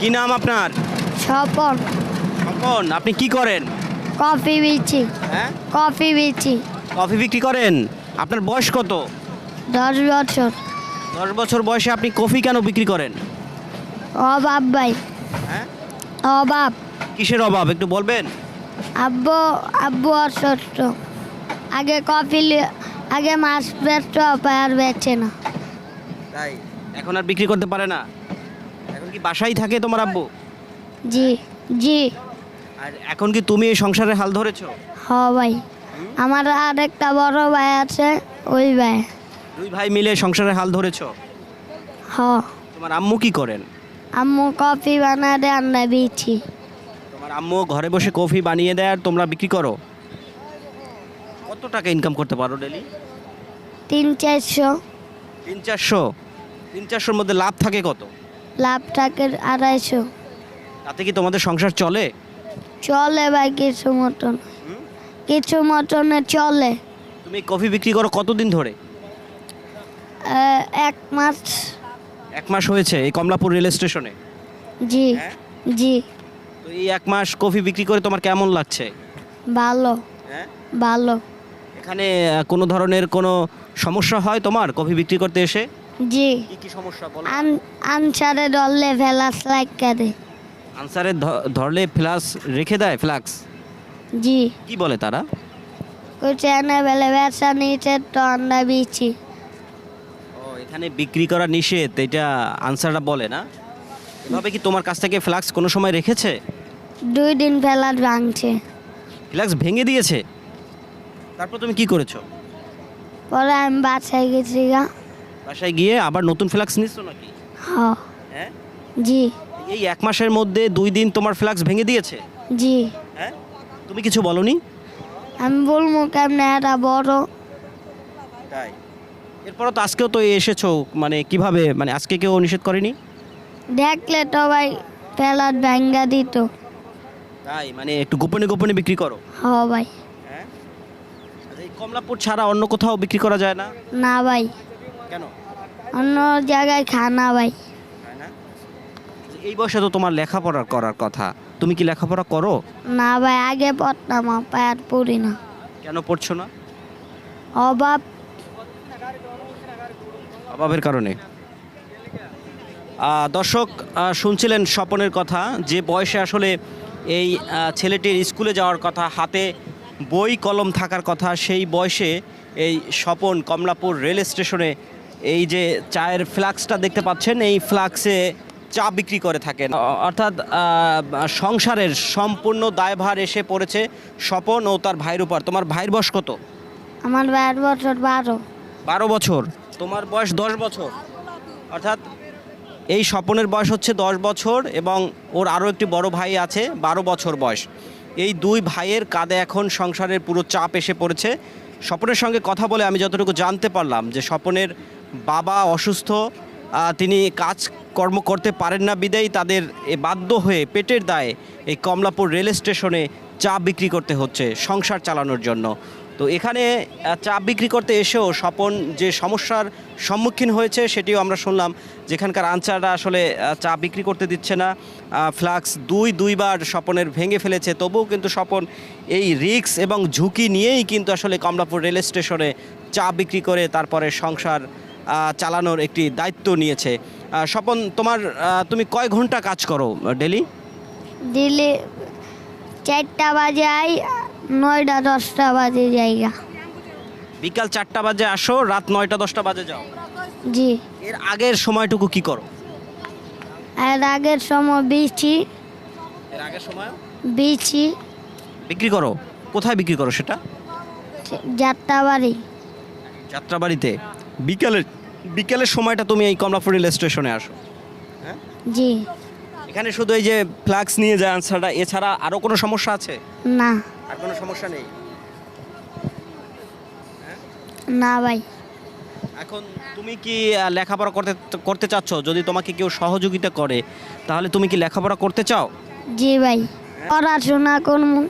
কি নাম আপনার? স্বপন। স্বপন আপনি কি করেন? কফি বিচি। হ্যাঁ? কফি বিচি। কফি বিক্রি করেন? আপনার বয়স কত? দশ বছর। দশ বছর বয়সে আপনি কফি কেন বিক্রি করেন? অভাব ভাই। হ্যাঁ? অভাব। কিসের অভাব একটু বলবেন? আব্বু আব্বু অসুস্থ। আগে কফি আগে মাছ বেচত আর বেচে না। তাই এখন আর বিক্রি করতে পারে না? কি বাসায় থাকে তোমার আব্বু? জি জি। আর এখন কি তুমি এই সংসারের হাল ধরেছো? হ ভাই। আমার আর একটা বড় ভাই আছে ওই ভাই। দুই ভাই মিলে সংসারের হাল ধরেছো? হ। তোমার আম্মু কি করেন? আম্মু কফি বানাতে আন্ডা বিছি তোমার আম্মু ঘরে বসে কফি বানিয়ে দেয় আর তোমরা বিক্রি করো? কত টাকা ইনকাম করতে পারো ডেলি তিন চারশো। তিন চারশো? তিন চারশোর মধ্যে লাভ থাকে কত? লাভ থাকে আড়াইশো। তাতে কি তোমাদের সংসার চলে? চলে ভাই কিছু মতন? কিছু মতনে চলে। তুমি কফি বিক্রি করো কতদিন ধরে? আহ, এক মাস। এক মাস হয়েছে এই কমলাপুর রেল স্টেশনে? জি হ্যাঁ? জি। তো এই এক মাস কফি বিক্রি করে তোমার কেমন লাগছে? ভালো। হ্যাঁ? ভালো। এখানে আহ, কোনো ধরনের কোনো সমস্যা হয় তোমার কফি বিক্রি করতে এসে? জি। কি কি সমস্যা বলো? আন আনসারে ডললে ফেলাস লাইক করে আনসারে ধ- ধরলে ফ্লাক্স রেখে দেয় ফ্লাক্স? জি। কি বলে তারা? কুछ এনে বেলে ব্যবসা নিচে তো আন্ডা বিছি ও এখানে বিক্রি করা নিষেধ এটা আনসাররা বলে না? এভাবে কি তোমার কাছ থেকে ফ্লাক্স কোনো সময় রেখেছে? দুই দিন ফেলার ভাঙছে। ফ্লাক্স ভেঙে দিয়েছে? তারপর তুমি কি করেছ? পরে আমি বাসায় গেছি গা। বাসায় গিয়ে আবার নতুন ফ্লাক্স নিচ্ছ নাকি? হ হ্যাঁ? জি। এই এক মাসের মধ্যে দুই দিন তোমার ফ্লাক্স ভেঙে দিয়েছে? জি। হ্যাঁ? তুমি কিছু বলনি? আমি বলব কেমনে এটা বড়। তাই। এরপরও তো আজকেও তো এসেছ মানে কীভাবে মানে আজকে কেউ নিষেধ করেনি? দেখলে তো ভাই ফেলার ভাঙ্গা দিত। তাই মানে একটু গোপনে গোপনে বিক্রি করো? হ্যাঁ ভাই। হ্যাঁ? আচ্ছা, এই কমলাপুর ছাড়া অন্য কোথাও বিক্রি করা যায় না? না ভাই। কেন? অন্য জায়গায় খানা ভাই। না? আচ্ছা, এই বয়সে তো তোমার লেখাপড়া করার কথা। তুমি কি লেখাপড়া করো? না ভাই আগে পড়তাম পায়ার পড়ি না। কেন পড়ছো না? অভাব। অভাবের কারণে। দর্শক শুনছিলেন স্বপনের কথা যে বয়সে আসলে এই ছেলেটির স্কুলে যাওয়ার কথা হাতে বই কলম থাকার কথা সেই বয়সে এই স্বপন কমলাপুর রেল স্টেশনে এই যে চায়ের ফ্লাক্সটা দেখতে পাচ্ছেন এই ফ্লাক্সে চা বিক্রি করে থাকেন। অর্থাৎ সংসারের সম্পূর্ণ দায়ভার এসে পড়েছে স্বপন ও তার ভাইয়ের উপর। তোমার ভাইয়ের বয়স কত? আমার ভাইয়ের বছর বারো। বারো বছর। তোমার বয়স দশ বছর। অর্থাৎ এই স্বপনের বয়স হচ্ছে দশ বছর এবং ওর আরও একটি বড় ভাই আছে বারো বছর বয়স। এই দুই ভাইয়ের কাঁধে এখন সংসারের পুরো চাপ এসে পড়েছে। স্বপনের সঙ্গে কথা বলে আমি যতটুকু জানতে পারলাম যে স্বপনের বাবা অসুস্থ তিনি কাজ কর্ম করতে পারেন না বিদেই তাদের বাধ্য হয়ে পেটের দায়ে এই কমলাপুর রেল স্টেশনে চা বিক্রি করতে হচ্ছে সংসার চালানোর জন্য। তো এখানে চা বিক্রি করতে এসেও স্বপন যে সমস্যার সম্মুখীন হয়েছে সেটিও আমরা শুনলাম। যেখানকার আনসাররা আসলে চা বিক্রি করতে দিচ্ছে না। ফ্লাক্স দুই, দুইবার স্বপনের ভেঙে ফেলেছে। তবুও কিন্তু স্বপন এই রিক্স এবং ঝুঁকি নিয়েই কিন্তু আসলে কমলাপুর রেল স্টেশনে চা বিক্রি করে, তারপরে সংসার চালানোর একটি দায়িত্ব নিয়েছে। স্বপন তোমার তুমি কয় ঘণ্টা কাজ করো ডেলি? দিলে চারটা বাজে আই নয়টা দশটা বাজে জায়গা। বিকাল চারটা বাজে আসো রাত নয়টা দশটা বাজে যাও। জি। এর আগের সময়টুকু কি করো? এর আগের সময় বিছি এর আগের সময়? বিছি বিক্রি করো? কোথায় বিক্রি করো সেটা? যাত্রা বাড়ি যাত্রাবাড়িতে। বিকেলের বিকেলের সময়টা তুমি এই কমলাপুর রেল স্টেশনে আসো। হ্যাঁ জি। এখানে শুধু এই যে ফ্লাক্স নিয়ে যায় আনসারটা এছাড়া আরও কোনো সমস্যা আছে? না। আর কোনো সমস্যা নেই? না ভাই। এখন তুমি কি আহ, লেখাপড়া করতে করতে চাচ্ছ? যদি তোমাকে কেউ সহযোগিতা করে তাহলে তুমি কি লেখাপড়া করতে চাও? জি ভাই। পড়াশোনা করব।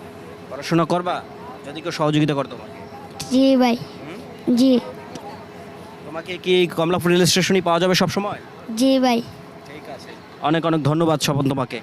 পড়াশোনা করবা? যদি কেউ সহযোগিতা করে তোমাকে। জি ভাই। জি। তোমাকে কি কমলাপুর রেল স্টেশনই পাওয়া যাবে সব সময় জি ভাই। ঠিক আছে। অনেক অনেক ধন্যবাদ স্বপন তোমাকে।